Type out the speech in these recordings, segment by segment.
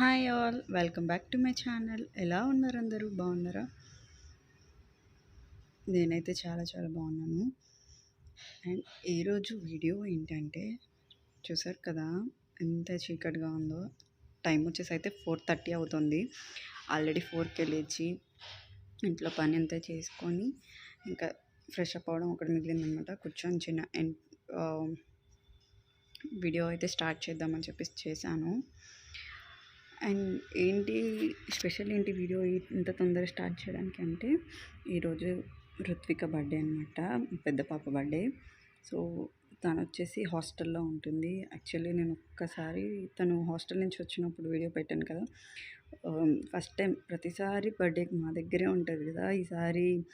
Hi all welcome back to my channel. ఎలా ఉన్నారు అందరూ? బాగున్నారా? నేనైతే చాలా చాలా బాగున్నాను. అండ్ ఈరోజు వీడియో ఏంటంటే చూసారు కదా ఎంత చీకటిగా ఉందో. టైం వచ్చేసి అయితే ఫోర్ థర్టీ అవుతుంది. ఆల్రెడీ ఫోర్కి లేచి ఇంట్లో పని అంతా చేసుకొని ఇంకా ఫ్రెష్ అప్ అవ్వడం ఒకటి మిగిలిందనమాట కూర్చొని చిన్న ఎన్ వీడియో అయితే స్టార్ట్ చేద్దామని చెప్పేసి చేశాను. అండ్ ఏంటి స్పెషల్ ఏంటి వీడియో ఇంత తొందరగా స్టార్ట్ చేయడానికి అంటే ఈరోజు ఋత్విక బర్త్డే అనమాట పెద్ద పాప బర్త్డే. సో తను వచ్చేసి హాస్టల్లో ఉంటుంది. యాక్చువల్లీ నేను ఒక్కసారి తను హాస్టల్ నుంచి వచ్చినప్పుడు వీడియో పెట్టాను కదా. ఫస్ట్ టైం ప్రతిసారి బర్త్డేకి మా దగ్గరే ఉంటుంది కదా. ఈసారి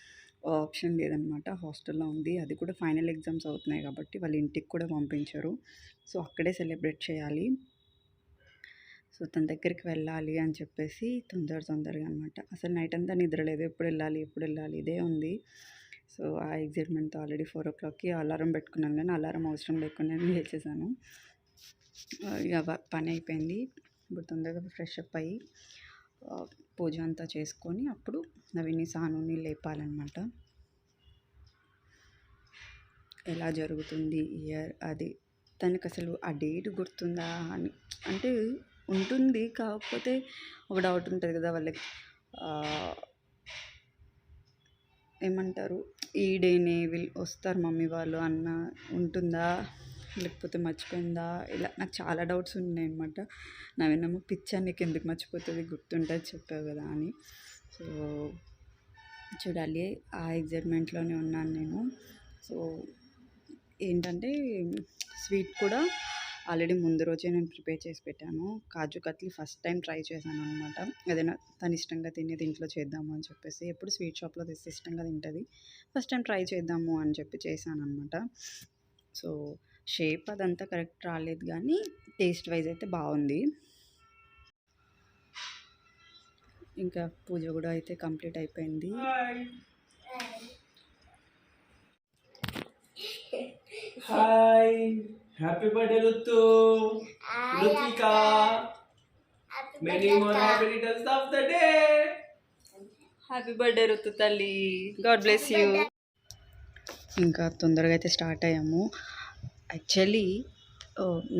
ఆప్షన్ లేదనమాట హాస్టల్లో ఉంది. అది కూడా ఫైనల్ ఎగ్జామ్స్ అవుతున్నాయి కాబట్టి వాళ్ళ ఇంటికి కూడా పంపించారు. సో అక్కడే సెలబ్రేట్ చేయాలి. సో తన దగ్గరికి వెళ్ళాలి అని చెప్పేసి తొందర తొందరగా అనమాట అసలు నైట్ అంతా నిద్ర లేదు. ఎప్పుడు వెళ్ళాలి ఎప్పుడు వెళ్ళాలి ఇదే ఉంది. సో ఆ ఎగ్జైట్మెంట్తో ఆల్రెడీ ఫోర్ ఓ క్లాక్కి అలారం పెట్టుకున్నాను కానీ అలారం అవసరం లేకుండా నేను లేచేసాను. ఇక పని అయిపోయింది. ఇప్పుడు తొందరగా ఫ్రెష్ అప్ అయ్యి పూజ అంతా చేసుకొని అప్పుడు నవీని సానుని లేపాలన్నమాట. ఎలా జరుగుతుంది ఇయర్ అది తనకు అసలు ఆ డేట్ గుర్తుందా అని అంటే ఉంటుంది. కాకపోతే ఒక డౌట్ ఉంటుంది కదా వాళ్ళకి. ఏమంటారు? ఈ డేనే వీళ్ళు వస్తారు మమ్మీ వాళ్ళు అన్న ఉంటుందా? లేకపోతే మర్చిపోయిందా? ఇలా నాకు చాలా డౌట్స్ ఉన్నాయి అనమాట నవీనమ్మ పిచ్చా నీకు ఎందుకు మర్చిపోతుంది? గుర్తుంటుంది చెప్పావు కదా అని. సో చూడాలి. ఆ ఎగ్జైట్మెంట్లోనే ఉన్నాను నేను. సో ఏంటంటే స్వీట్ కూడా ఆల్రెడీ ముందు రోజే నేను ప్రిపేర్ చేసి పెట్టాను. Kaju katli first time try చేశాను అనమాట ఏదైనా తను ఇష్టంగా తినేది ఇంట్లో చేద్దాము అని చెప్పేసి ఎప్పుడు స్వీట్ షాప్లో తెస్తే ఇష్టంగా తింటుంది. ఫస్ట్ టైం ట్రై చేద్దాము అని చెప్పి చేశాను అనమాట సో షేప్ అదంతా కరెక్ట్ రాలేదు కానీ టేస్ట్ వైజ్ అయితే బాగుంది. ఇంకా పూజ కూడా అయితే కంప్లీట్ అయిపోయింది. Hi. Happy birthday Ruthu Ruthika many more happy returns of the day happy birthday Ruthu తల్లి. గాడ్ బ్లెస్ యూ ఇంకా తొందరగా అయితే స్టార్ట్ అయ్యాము. యాక్చువల్లీ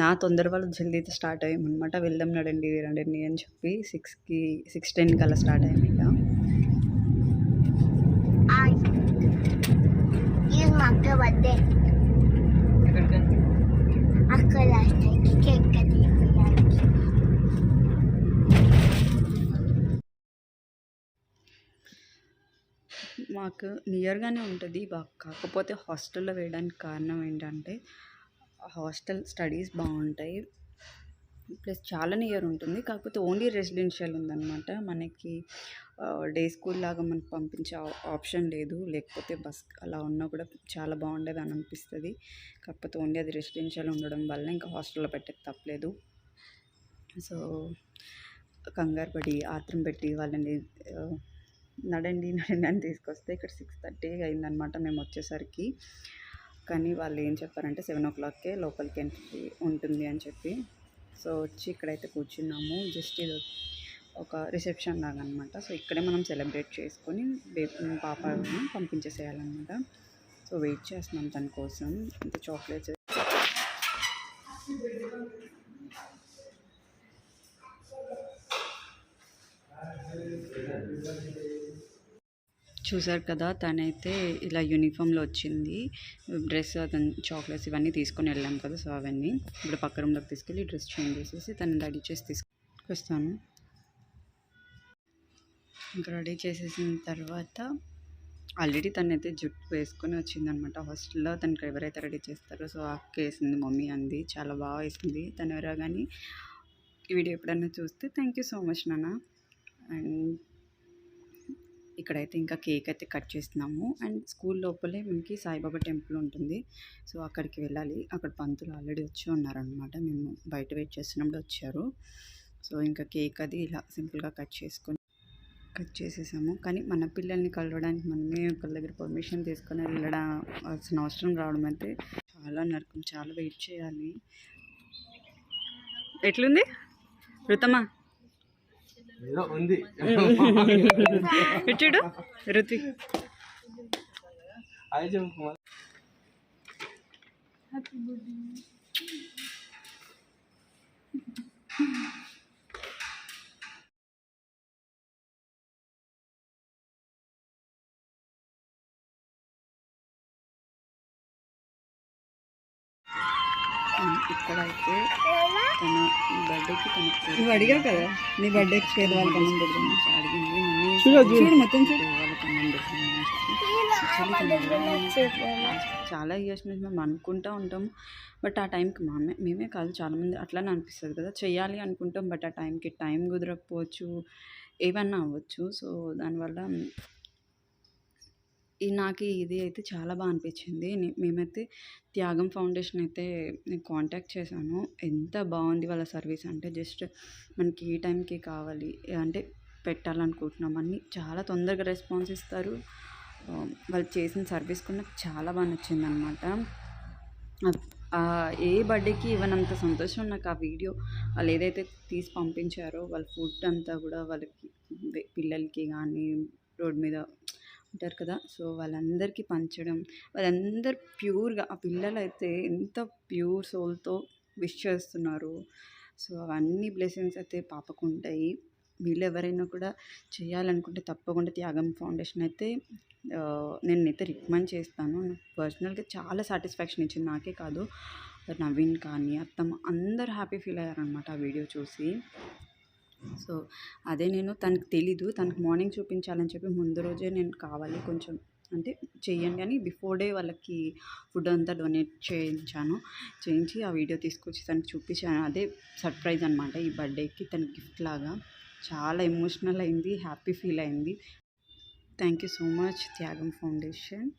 నా తొందర వాళ్ళు జల్దీ అయితే స్టార్ట్ అయ్యాము అనమాట వెళ్దాం నడండి రండి అని చెప్పి సిక్స్కి సిక్స్ టెన్ కల్లా స్టార్ట్ అయ్యాము ఇక. మా అక్క బర్త్డే అక్క లాస్ట్ మాకు నియర్గానే ఉంటుంది బాగా కాకపోతే హాస్టల్లో వేయడానికి కారణం ఏంటంటే హాస్టల్ స్టడీస్ బాగుంటాయి. ప్లస్ చాలా నియర్ ఉంటుంది. కాకపోతే ఓన్లీ రెసిడెన్షియల్ ఉందన్నమాట. మనకి డే స్కూల్ లాగా మనకు పంపించే ఆప్షన్ లేదు. లేకపోతే బస్ అలా ఉన్నా కూడా చాలా బాగుండేది అని అనిపిస్తుంది. కాకపోతే ఓన్లీ అది రెసిడెన్షియల్ ఉండడం వల్ల ఇంకా హాస్టల్లో పెట్టక తప్పలేదు. సో కంగారు పడి ఆత్రం పెట్టి వాళ్ళని నడండి నడండి అని తీసుకొస్తే ఇక్కడ సిక్స్ థర్టీ అయిందనమాట మేము వచ్చేసరికి. కానీ వాళ్ళు ఏం చెప్పారంటే సెవెన్ ఓ క్లాక్కే లోపలికి ఎంట్రీ ఉంటుంది అని చెప్పి. సో వచ్చి ఇక్కడైతే కూర్చున్నాము. జస్ట్ ఇది ఒక రిసెప్షన్ లాగా అనమాట సో ఇక్కడే మనం సెలబ్రేట్ చేసుకొని బేబీ పాపని పంపించేసేయాలన్నమాట. సో వెయిట్ చేస్తున్నాం తన కోసం. ఇంత చాక్లెట్స్ చూసారు కదా తనైతే ఇలా యూనిఫామ్లో వచ్చింది. డ్రెస్ అతను చాక్లెట్స్ ఇవన్నీ తీసుకొని వెళ్ళాం కదా సో అవన్నీ ఇప్పుడు పక్క రూమ్లోకి తీసుకెళ్ళి డ్రెస్ చేంజ్ చేసేసి తను రెడీ చేసి తీసుకొస్తాను. ఇంకా రెడీ చేసేసిన తర్వాత ఆల్రెడీ తనైతే జుట్టు వేసుకొని వచ్చిందనమాట. హాస్టల్లో తనకి ఎవరైతే రెడీ చేస్తారో సో అక్క వేసింది మమ్మీ అంది చాలా బాగా వేసింది తను ఎవరో కానీ ఈ వీడియో ఎప్పుడన్నా చూస్తే థ్యాంక్ యూ సో మచ్ నాన్న. అండ్ ఇక్కడైతే ఇంకా కేక్ అయితే కట్ చేస్తున్నాము. అండ్ స్కూల్ లోపలే మనకి సాయిబాబా టెంపుల్ ఉంటుంది. సో అక్కడికి వెళ్ళాలి. అక్కడ పంతులు ఆల్రెడీ వచ్చి ఉన్నారనమాట మేము బయట వెయిట్ చేస్తున్నప్పుడు వచ్చారు. సో ఇంకా కేక్ అది ఇలా సింపుల్గా కట్ చేసుకొని కట్ చేసేసాము. కానీ మన పిల్లల్ని కలవడానికి మనమే ఒకళ్ళ దగ్గర పర్మిషన్ తీసుకొని వెళ్ళడం అసలు అవసరం రావడం అయితే చాలా నరకం. చాలా వెయిట్ చేయాలి. ఎట్లుంది? రుతమా? ఉంది. చూడు ఋత్విక్ అది ఇక్కడ అయితే తన ఈ బర్త్డేకి తన నువ్వు అడిగావు కదా నీ బర్త్డేకి కన్నం అడిగింది మమ్మీ చూడు మొత్తం. చాలా ఇయర్స్ నుంచి మేము అనుకుంటూ ఉంటాము బట్ ఆ టైంకి మామే మేమే కాదు చాలామంది అట్లానే అనిపిస్తుంది కదా చేయాలి అనుకుంటాం బట్ ఆ టైంకి టైం కుదరకపోవచ్చు ఏమన్నా అవ్వచ్చు. సో దానివల్ల నాకు ఇది అయితే చాలా బాగా అనిపించింది. మేమైతే త్యాగం ఫౌండేషన్ అయితే నేను కాంటాక్ట్ చేశాను. ఎంత బాగుంది వాళ్ళ సర్వీస్ అంటే జస్ట్ మనకి ఏ టైంకి కావాలి అంటే పెట్టాలనుకుంటున్నాం అన్నీ చాలా తొందరగా రెస్పాన్స్ ఇస్తారు. వాళ్ళు చేసిన సర్వీస్ కూడా నాకు చాలా బాగా నచ్చింది అనమాట ఏ బర్త్డేకి ఇవ్వనంత సంతోషం నాకు ఆ వీడియో వాళ్ళు ఏదైతే తీసి పంపించారో వాళ్ళ ఫుడ్ అంతా కూడా వాళ్ళకి పిల్లలకి కానీ రోడ్ మీద ఉంటారు కదా. సో వాళ్ళందరికీ పంచడం వాళ్ళందరూ ప్యూర్గా ఆ పిల్లలు అయితే ఎంత ప్యూర్ సోల్తో విష్ చేస్తున్నారు. సో అవన్నీ బ్లెస్సింగ్స్ అయితే పాపకు ఉంటాయి వీళ్ళు ఎవరైనా కూడా చేయాలనుకుంటే తప్పకుండా త్యాగం ఫౌండేషన్ అయితే నేనైతే నేను అయితే రికమెండ్ చేస్తాను. పర్సనల్గా చాలా సాటిస్ఫాక్షన్ ఇచ్చింది నాకే కాదు. నవీన్ కానీ అత్తమ్మ అందరు హ్యాపీ ఫీల్ అయ్యారనమాట ఆ వీడియో చూసి. సో అదే నేను తనకు తెలీదు. తనకు మార్నింగ్ చూపించాలని చెప్పి ముందు రోజే నేను కావాలి కొంచెం. అంటే చేయండి అని బిఫోర్ డే వాళ్ళకి ఫుడ్ అంతా డొనేట్ చేయించాను. చేయించి ఆ వీడియో తీసుకొచ్చి తనకు చూపించాను. అదే సర్ప్రైజ్ అనమాట ఈ బర్త్డేకి తన గిఫ్ట్ లాగా. చాలా ఎమోషనల్ అయింది హ్యాపీ ఫీల్ అయింది. Thank you so much Tyagam foundation.